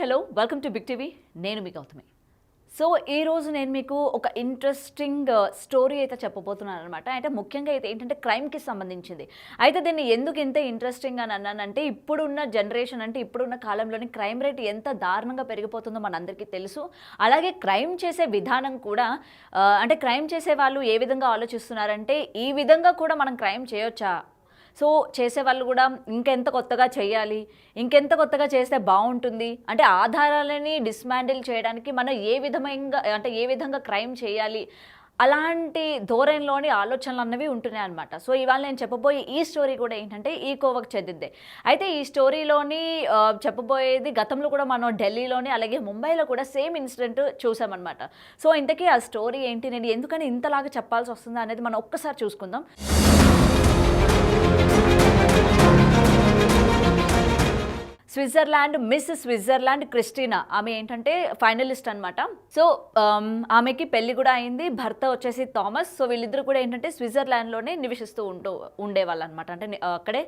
Hello welcome to big TV నేను మీ Gautami. So ఈ రోజు నేను మీకు ఒక ఇంట్రెస్టింగ్ స్టోరీ uh, అయితే చెప్పబోతున్నాను అనమాట అయితే ముఖ్యంగా అయితే ఏంటంటే క్రైమ్కి సంబంధించింది. అయితే దీన్ని ఎందుకు ఇంత ఇంట్రెస్టింగ్ అని అన్నానంటే ఇప్పుడున్న జనరేషన్ అంటే ఇప్పుడున్న కాలంలోని క్రైమ్ రేట్ ఎంత దారుణంగా పెరిగిపోతుందో మనందరికీ తెలుసు. అలాగే క్రైమ్ చేసే విధానం కూడా uh, అంటే క్రైమ్ చేసే వాళ్ళు ఏ విధంగా ఆలోచిస్తున్నారంటే ఈ విధంగా కూడా మనం క్రైమ్ చేయొచ్చా? సో చేసేవాళ్ళు కూడా ఇంకెంత కొత్తగా చేయాలి ఇంకెంత కొత్తగా చేస్తే బాగుంటుంది? అంటే ఆధారాలని డిస్మాండిల్ చేయడానికి మనం ఏ విధమైన అంటే ఏ విధంగా క్రైమ్ చేయాలి? అలాంటి ధోరణిలోని ఆలోచనలు అన్నవి ఉంటున్నాయి అనమాట సో ఇవాళ నేను చెప్పబోయే ఈ స్టోరీ కూడా ఏంటంటే ఈ కోవకు చెందిందే. అయితే ఈ స్టోరీలోని చెప్పబోయేది గతంలో కూడా మనం ఢిల్లీలోని అలాగే ముంబైలో కూడా సేమ్ ఇన్సిడెంట్ చూసామన్నమాట. సో ఇంతకీ ఆ స్టోరీ ఏంటి నేను ఎందుకని ఇంతలాగా చెప్పాల్సి వస్తుందా అనేది మనం ఒక్కసారి చూసుకుందాం. Switzerland miss Switzerland Christina. ఆమె ఏంటంటే ఫైనలిస్ట్ అనమాట సో ఆమెకి పెళ్ళి కూడా అయింది భర్త వచ్చేసి థామస్. సో వీళ్ళిద్దరు కూడా ఏంటంటే స్విట్జర్లాండ్లోనే నివసిస్తూ ఉంటూ ఉండేవాళ్ళు అనమాట అంటే అక్కడే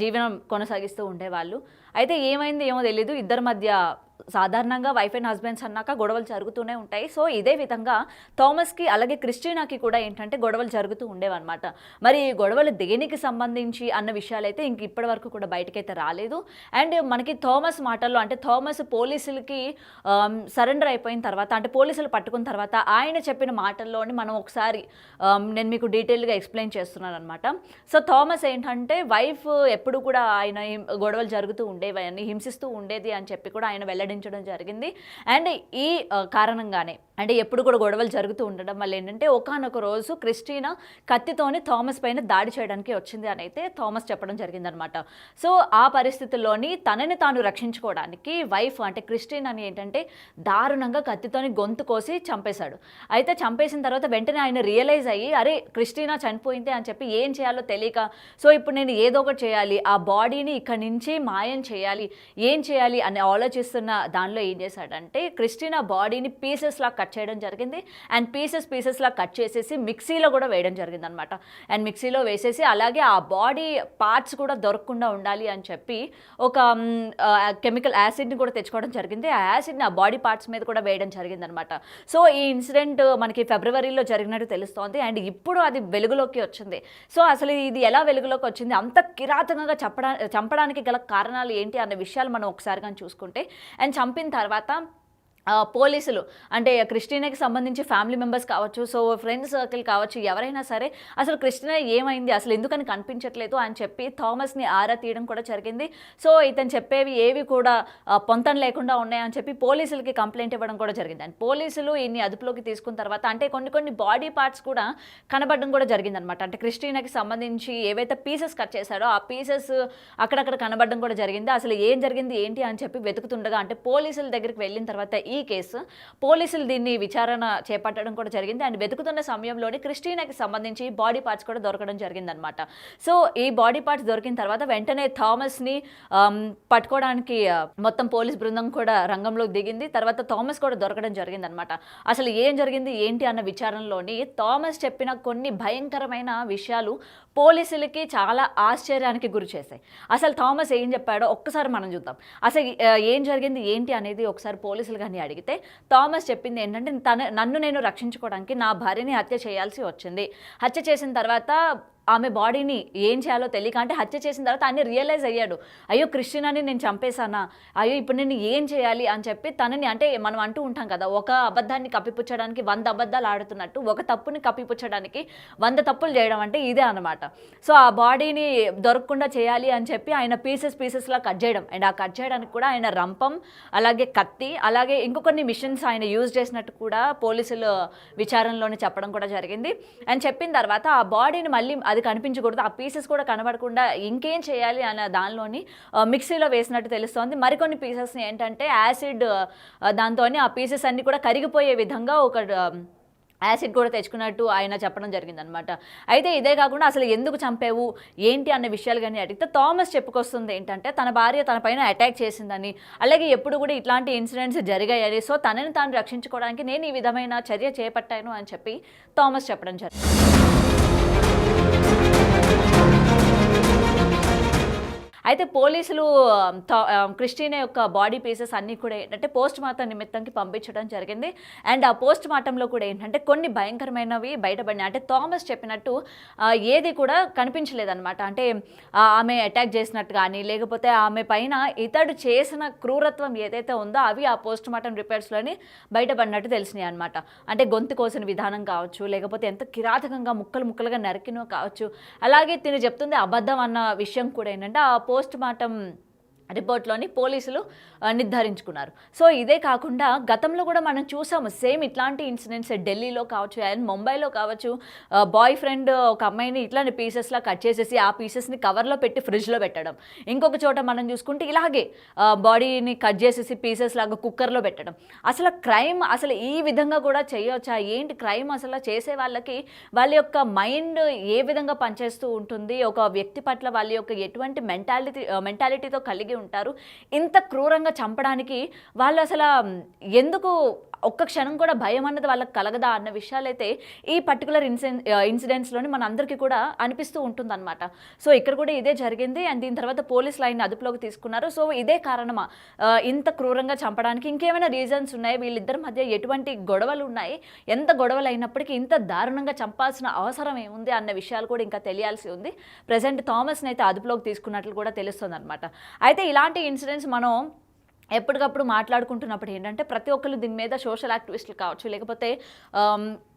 జీవనం కొనసాగిస్తూ ఉండేవాళ్ళు. అయితే ఏమైంది ఏమో తెలీదు ఇద్దరి మధ్య సాధారణంగా వైఫ్ అండ్ హస్బెండ్స్ అన్నాక గొడవలు జరుగుతూనే ఉంటాయి. సో ఇదే విధంగా థామస్కి అలాగే క్రిస్టినాకి కూడా ఏంటంటే గొడవలు జరుగుతూ ఉండేవన్నమాట. మరి ఈ గొడవలు దేనికి సంబంధించి అన్న విషయాలు అయితే ఇంక ఇప్పటి వరకు కూడా బయటకైతే రాలేదు. అండ్ మనకి థామస్ మాటల్లో అంటే థామస్ పోలీసులకి సరెండర్ అయిపోయిన తర్వాత అంటే పోలీసులు పట్టుకున్న తర్వాత ఆయన చెప్పిన మాటల్లోని మనం ఒకసారి నేను మీకు డీటెయిల్గా ఎక్స్ప్లెయిన్ చేస్తున్నాను అనమాట సో థామస్ ఏంటంటే వైఫ్ ఎప్పుడు కూడా ఆయన గొడవలు జరుగుతూ ఉండేవి అని హింసిస్తూ ఉండేది అని చెప్పి కూడా ఆయన వెల్లడించడం జరిగింది. అండ్ ఈ కారణంగానే అంటే ఎప్పుడు కూడా గొడవలు జరుగుతూ ఉండడం వల్ల ఏంటంటే ఒకనొక రోజు క్రిస్టీనా కత్తితోని థామస్ పైన దాడి చేయడానికి వచ్చింది అని అయితే థామస్ చెప్పడం జరిగిందనమాట. సో ఆ పరిస్థితుల్లోని తనని తాను రక్షించుకోవడానికి వైఫ్ అంటే క్రిస్టిన్ అని ఏంటంటే దారుణంగా కత్తితోని గొంతు కోసి చంపేశాడు. అయితే చంపేసిన తర్వాత వెంటనే ఆయన రియలైజ్ అయ్యి అరే క్రిస్టినా చనిపోయింది అని చెప్పి ఏం చేయాలో తెలియక సో ఇప్పుడు నేను ఏదో ఒకటి చేయాలి. ఆ బాడీని ఇక్కడి నుంచి మాయం చేయాలి. ఏం చేయాలి? అని ఆలోచిస్తున్న దానిలో ఏం చేశాడంటే క్రిస్టినా బాడీని పీసెస్ లా కట్ చేయడం జరిగింది. అండ్ పీసెస్ పీసెస్ లా కట్ చేసేసి మిక్సీలో కూడా వేయడం జరిగింది అనమాట అండ్ మిక్సీలో వేసేసి అలాగే ఆ బాడీ పార్ట్స్ కూడా దొరకకుండా ఉండాలి అని చెప్పి ఒక కెమికల్ యాసిడ్ని కూడా తెచ్చుకోవడం జరిగింది. ఆ యాసిడ్ని ఆ బాడీ పార్ట్స్ మీద కూడా వేయడం జరిగింది అనమాట సో ఈ ఇన్సిడెంట్ మనకి ఫిబ్రవరిలో జరిగినట్టు తెలుస్తోంది. అండ్ ఇప్పుడు అది వెలుగులోకి వచ్చింది. సో అసలు ఇది ఎలా వెలుగులోకి వచ్చింది? అంత కిరాతకంగా చెప్పడా చంపడానికి గల కారణాలు ఏంటి అన్న విషయాలు మనం ఒకసారి కానీ చూసుకుంటే అండ్ చంపిన తర్వాత ఆ, పోలీసులు. అంటే క్రిస్టినాకి సంబంధించి ఫ్యామిలీ మెంబర్స్ కావచ్చు సో ఫ్రెండ్స్ సర్కిల్ కావచ్చు ఎవరైనా సరే అసలు క్రిస్టినా ఏమైంది? అసలు ఎందుకని కనిపించట్లేదు అని చెప్పి థామస్ని ఆరా తీయడం కూడా జరిగింది. సో ఇతను చెప్పేవి ఏవి కూడా పొంతం లేకుండా ఉన్నాయని చెప్పి పోలీసులకి కంప్లైంట్ ఇవ్వడం కూడా జరిగింది. అండ్ పోలీసులు ఇన్ని అదుపులోకి తీసుకున్న తర్వాత అంటే కొన్ని కొన్ని బాడీ పార్ట్స్ కూడా కనబడడం కూడా జరిగిందనమాట అంటే క్రిస్టినాకి సంబంధించి ఏవైతే పీసెస్ కట్ చేశాడో ఆ పీసెస్ అక్కడక్కడ కనబడడం కూడా జరిగింది. అసలు ఏం జరిగింది ఏంటి అని చెప్పి వెతుకుతుండగా అంటే పోలీసుల దగ్గరికి వెళ్ళిన తర్వాత ఈ కేసు పోలీసులు దీన్ని విచారణ చేపట్టడం కూడా జరిగింది. అండ్ వెతుకుతున్న సమయంలోనే క్రిస్టీనాకి సంబంధించి బాడీ పార్ట్స్ కూడా దొరకడం జరిగిందనమాట సో ఈ బాడీ పార్ట్స్ దొరికిన తర్వాత వెంటనే థామస్ని పట్టుకోవడానికి మొత్తం పోలీస్ బృందం కూడా రంగంలోకి దిగింది. తర్వాత థామస్ కూడా దొరకడం జరిగిందనమాట అసలు ఏం జరిగింది ఏంటి అన్న విచారణలోని థామస్ చెప్పిన కొన్ని భయంకరమైన విషయాలు పోలీసులకి చాలా ఆశ్చర్యానికి గురి చేశాయి. అసలు థామస్ ఏం చెప్పాడో ఒక్కసారి మనం చూద్దాం. అసలు ఏం జరిగింది ఏంటి అనేది ఒకసారి పోలీసులు కానీ అడిగితే థామస్ చెప్పింది ఏంటంటే తన నన్ను నేను రక్షించుకోవడానికి నా భార్యని హత్య చేయాల్సి వచ్చింది. హత్య చేసిన తర్వాత ఆమె బాడీని ఏం చేయాలో తెలియక అంటే హత్య చేసిన తర్వాత అన్ని రియలైజ్ అయ్యాడు. అయ్యో క్రిస్టినాని నేను చంపేశానా? అయ్యో ఇప్పుడు నేను ఏం చేయాలి అని చెప్పి తనని అంటే మనం అంటూ ఉంటాం కదా ఒక అబద్ధాన్ని కప్పిపుచ్చడానికి వంద అబద్ధాలు ఆడుతున్నట్టు ఒక తప్పుని కప్పిపుచ్చడానికి వంద తప్పులు చేయడం అంటే ఇదే అనమాట సో ఆ బాడీని దొరకకుండా చేయాలి అని చెప్పి ఆయన పీసెస్ పీసెస్లా కట్ చేయడం. అండ్ ఆ కట్ చేయడానికి కూడా ఆయన రంపం అలాగే కత్తి అలాగే ఇంకొన్ని మిషన్స్ ఆయన యూజ్ చేసినట్టు కూడా పోలీసులు విచారణలోనే చెప్పడం కూడా జరిగింది. అండ్ చెప్పిన తర్వాత ఆ బాడీని మళ్ళీ అది కనిపించకూడదు ఆ పీసెస్ కూడా కనబడకుండా ఇంకేం చేయాలి అన్న దానిలోని మిక్సీలో వేసినట్టు తెలుస్తోంది. మరికొన్ని పీసెస్ని ఏంటంటే యాసిడ్ దాంతో ఆ పీసెస్ అన్ని కూడా కరిగిపోయే విధంగా ఒక యాసిడ్ కూడా తెచ్చుకున్నట్టు ఆయన చెప్పడం జరిగిందనమాట అయితే ఇదే కాకుండా అసలు ఎందుకు చంపావు ఏంటి అన్న విషయాలు కానీ అడిగితే థామస్ చెప్పుకొస్తుంది ఏంటంటే తన భార్య తన పైన అటాక్ చేసిందని అలాగే ఎప్పుడు కూడా ఇట్లాంటి ఇన్సిడెంట్స్ జరిగాయని సో తనని తాను రక్షించుకోవడానికి నేను ఈ విధమైన చర్య చేపట్టాను అని చెప్పి థామస్ చెప్పడం జరిగింది. అయితే పోలీసులు క్రిస్టినా యొక్క బాడీ పీసెస్ అన్నీ కూడా ఏంటంటే పోస్ట్ మార్టం నిమిత్తంకి పంపించడం జరిగింది. అండ్ ఆ పోస్ట్ మార్టంలో కూడా ఏంటంటే కొన్ని భయంకరమైనవి బయటపడినాయి. అంటే థామస్ చెప్పినట్టు ఏది కూడా కనిపించలేదన్నమాట. అంటే ఆమె అటాక్ చేసినట్టు కానీ లేకపోతే ఆమె పైన ఇతడు చేసిన క్రూరత్వం ఏదైతే ఉందో అవి ఆ పోస్ట్ మార్టం రిపేర్స్లోని బయటపడినట్టు తెలిసినాయి అనమాట అంటే గొంతు కోసిన విధానం కావచ్చు లేకపోతే ఎంత కిరాతకంగా ముక్కలు ముక్కలుగా నరికినో కావచ్చు. అలాగే తిని చెప్తుంది అబద్ధం అన్న విషయం కూడా ఏంటంటే ఆ పోస్ట్ మార్టం రిపోర్ట్లోని పోలీసులు నిర్ధారించుకున్నారు. సో ఇదే కాకుండా గతంలో కూడా మనం చూసాము సేమ్ ఇట్లాంటి ఇన్సిడెంట్స్ ఢిల్లీలో కావచ్చు అండ్ ముంబైలో కావచ్చు బాయ్ ఫ్రెండ్ ఒక అమ్మాయిని ఇట్లాంటి పీసెస్లా కట్ చేసేసి ఆ పీసెస్ని కవర్లో పెట్టి ఫ్రిడ్జ్లో పెట్టడం. ఇంకొక చోట మనం చూసుకుంటే ఇలాగే బాడీని కట్ చేసేసి పీసెస్ లాగా కుక్కర్లో పెట్టడం. అసలు క్రైమ్ అసలు ఈ విధంగా కూడా చేయవచ్చా ఏంటి క్రైమ్ అసలు చేసే వాళ్ళకి వాళ్ళ యొక్క మైండ్ ఏ విధంగా పనిచేస్తూ ఉంటుంది? ఒక వ్యక్తి పట్ల వాళ్ళ యొక్క ఎటువంటి మెంటాలిటీ మెంటాలిటీతో కలిగి ఉంటారు. ఇంత క్రూరంగా చంపడానికి వాళ్ళు అసలు ఎందుకు ఒక్క క్షణం కూడా భయం అన్నది వాళ్ళకి కలగదా అన్న విషయాలైతే ఈ పర్టికులర్ ఇన్సిడెన్ ఇన్సిడెంట్స్లోని మన అందరికీ కూడా అనిపిస్తూ ఉంటుందన్నమాట. సో ఇక్కడ కూడా ఇదే జరిగింది. అండ్ దీని తర్వాత పోలీస్ లైన్ అదుపులోకి తీసుకున్నారు. సో ఇదే కారణమా? ఇంత క్రూరంగా చంపడానికి ఇంకేమైనా రీజన్స్ ఉన్నాయి? వీళ్ళిద్దరి మధ్య ఎటువంటి గొడవలు ఉన్నాయి ఎంత గొడవలు అయినప్పటికీ ఇంత దారుణంగా చంపాల్సిన అవసరం ఏముంది అన్న విషయాలు కూడా ఇంకా తెలియాల్సి ఉంది. ప్రజెంట్ థామస్ని అయితే అదుపులోకి తీసుకున్నట్లు కూడా తెలుస్తుంది అనమాట అయితే ఇలాంటి ఇన్సిడెంట్స్ మనం ఎప్పటికప్పుడు మాట్లాడుకుంటున్నప్పుడు ఏంటంటే ప్రతి ఒక్కరు దీని మీద సోషల్ యాక్టివిస్టులు కావచ్చు లేకపోతే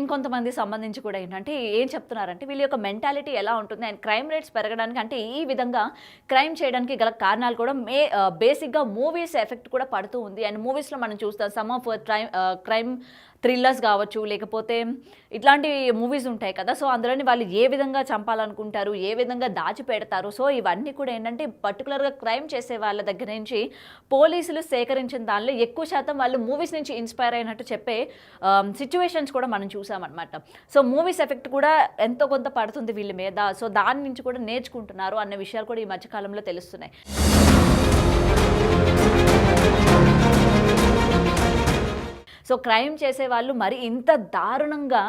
ఇంకొంతమంది సంబంధించి కూడా ఏంటంటే ఏం చెప్తున్నారంటే వీళ్ళ యొక్క మెంటాలిటీ ఎలా ఉంటుంది అండ్ క్రైమ్ రేట్స్ పెరగడానికి అంటే ఈ విధంగా క్రైమ్ చేయడానికి గల కారణాలు కూడా మే బేసిక్గా మూవీస్ ఎఫెక్ట్ కూడా పడుతూ ఉంది. అండ్ మూవీస్లో మనం చూస్తాం some of crime crime thrillers కావచ్చు లేకపోతే ఇట్లాంటి మూవీస్ ఉంటాయి కదా. సో అందులోని వాళ్ళు ఏ విధంగా చంపాలనుకుంటారు ఏ విధంగా దాచిపెడతారు? సో ఇవన్నీ కూడా ఏంటంటే పర్టికులర్గా క్రైమ్ చేసే వాళ్ళ దగ్గర నుంచి పోలీసులు సేకరించిన దానిలో ఎక్కువ శాతం వాళ్ళు మూవీస్ నుంచి ఇన్స్పైర్ అయినట్టు చెప్పే సిచ్యువేషన్స్ కూడా మనం చూసామన్నమాట. సో మూవీస్ ఎఫెక్ట్ కూడా ఎంతో కొంత పడుతుంది వీళ్ళ మీద. సో దాని నుంచి కూడా నేర్చుకుంటున్నారు అన్న విషయాలు కూడా ఈ మధ్యకాలంలో తెలుస్తున్నాయి. సో క్రైమ్ చేసే వాళ్ళు మరి ఇంత దారుణంగా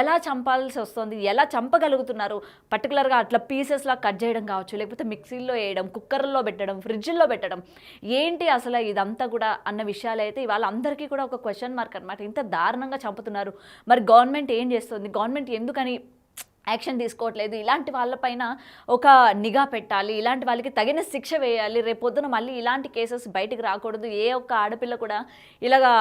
ఎలా చంపాల్సి వస్తుంది? ఎలా చంపగలుగుతున్నారు? పర్టికులర్గా అట్లా పీసెస్లా కట్ చేయడం కావచ్చు లేకపోతే మిక్సీలో వేయడం కుక్కర్లో పెట్టడం ఫ్రిడ్జ్లో పెట్టడం. ఏంటి అసలు ఇదంతా కూడా అన్న విషయాలు అయితే ఇవాళ అందరికీ కూడా ఒక క్వశ్చన్ మార్క్ అనమాట ఇంత దారుణంగా చంపుతున్నారు. మరి గవర్నమెంట్ ఏం చేస్తుంది? గవర్నమెంట్ ఎందుకని యాక్షన్ తీసుకోవట్లేదు. ఇలాంటి వాళ్ళపైన ఒక నిఘా పెట్టాలి. ఇలాంటి వాళ్ళకి తగిన శిక్ష వేయాలి. రేపు పొద్దున మళ్ళీ ఇలాంటి కేసెస్ బయటికి రాకూడదు. ఏ ఒక్క ఆడపిల్ల కూడా ఇలాగా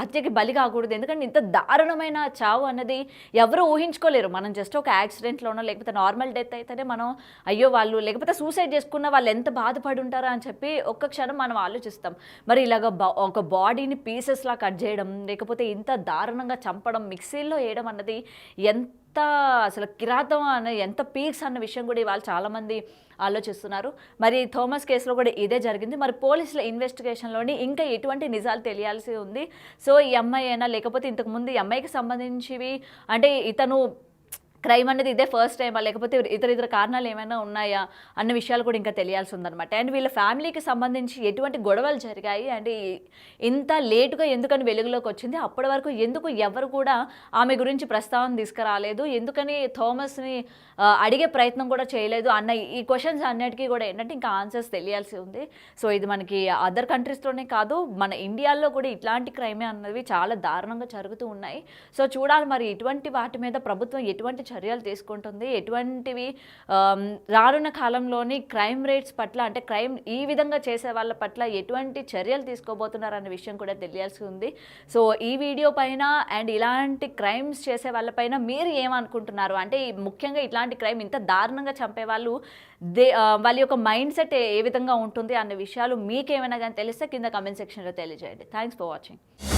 హత్యకి బలి కాకూడదు. ఎందుకంటే ఇంత దారుణమైన చావు అన్నది ఎవరు ఊహించుకోలేరు. మనం జస్ట్ ఒక యాక్సిడెంట్లోనో లేకపోతే నార్మల్ డెత్ అయితేనే మనం అయ్యో వాళ్ళు లేకపోతే సూసైడ్ చేసుకున్న వాళ్ళు ఎంత బాధపడి ఉంటారా అని చెప్పి ఒక్క క్షణం మనం ఆలోచిస్తాం. మరి ఇలాగ ఒక బాడీని పీసెస్లా కట్ చేయడం లేకపోతే ఇంత దారుణంగా చంపడం మిక్సీల్లో వేయడం అన్నది ఎంత అసలు కిరాతం అనే ఎంత పీక్స్ అన్న విషయం కూడా ఇవాళ చాలామంది ఆలోచిస్తున్నారు. మరి థోమస్ కేసులో కూడా ఇదే జరిగింది. మరి పోలీసుల ఇన్వెస్టిగేషన్లోని ఇంకా ఎటువంటి నిజాలు తెలియాల్సి ఉంది? సో ఈ అమ్మాయి అయినా లేకపోతే ఇంతకుముందు ఈ అమ్మాయికి సంబంధించివి అంటే ఇతను క్రైమ్ అనేది ఇదే ఫస్ట్ టైమా లేకపోతే ఇతర ఇతర కారణాలు ఏమైనా ఉన్నాయా అన్న విషయాలు కూడా ఇంకా తెలియాల్సి ఉందన్నమాట. అండ్ వీళ్ళ ఫ్యామిలీకి సంబంధించి ఎటువంటి గొడవలు జరిగాయి? అండ్ ఇంత లేటుగా ఎందుకని వెలుగులోకి వచ్చింది? అప్పటి వరకు ఎందుకు ఎవరు కూడా ఆమె గురించి ప్రస్తావన తీసుకురాలేదు? ఎందుకని థామస్ని అడిగే ప్రయత్నం కూడా చేయలేదు? అన్న ఈ క్వశ్చన్స్ అన్నిటికీ కూడా ఏంటంటే ఇంకా ఆన్సర్స్ తెలియాల్సి ఉంది. సో ఇది మనకి అదర్ కంట్రీస్లోనే కాదు మన ఇండియాలో కూడా ఇట్లాంటి క్రైమే అన్నవి చాలా దారుణంగా జరుగుతూ ఉన్నాయి. సో చూడాలి మరి ఇటువంటి వాటి మీద ప్రభుత్వం ఎటువంటి చర్యలు తీసుకుంటుంది. ఎటువంటివి రానున్న కాలంలోని క్రైమ్ రేట్స్ పట్ల అంటే క్రైమ్ ఈ విధంగా చేసే వాళ్ళ పట్ల ఎటువంటి చర్యలు తీసుకోబోతున్నారు అన్న విషయం కూడా తెలియాల్సి ఉంది. సో ఈ వీడియో పైన అండ్ ఇలాంటి క్రైమ్స్ చేసే వాళ్ళపైన మీరు ఏమనుకుంటున్నారు? అంటే ముఖ్యంగా ఇట్లాంటి క్రైమ్ ఇంత దారుణంగా చంపే వాళ్ళు దే వాళ్ళ యొక్క మైండ్ సెట్ ఏ విధంగా ఉంటుంది అన్న విషయాలు మీకేమైనా కానీ తెలిస్తే కింద కమెంట్ సెక్షన్లో తెలియజేయండి. Thanks for watching.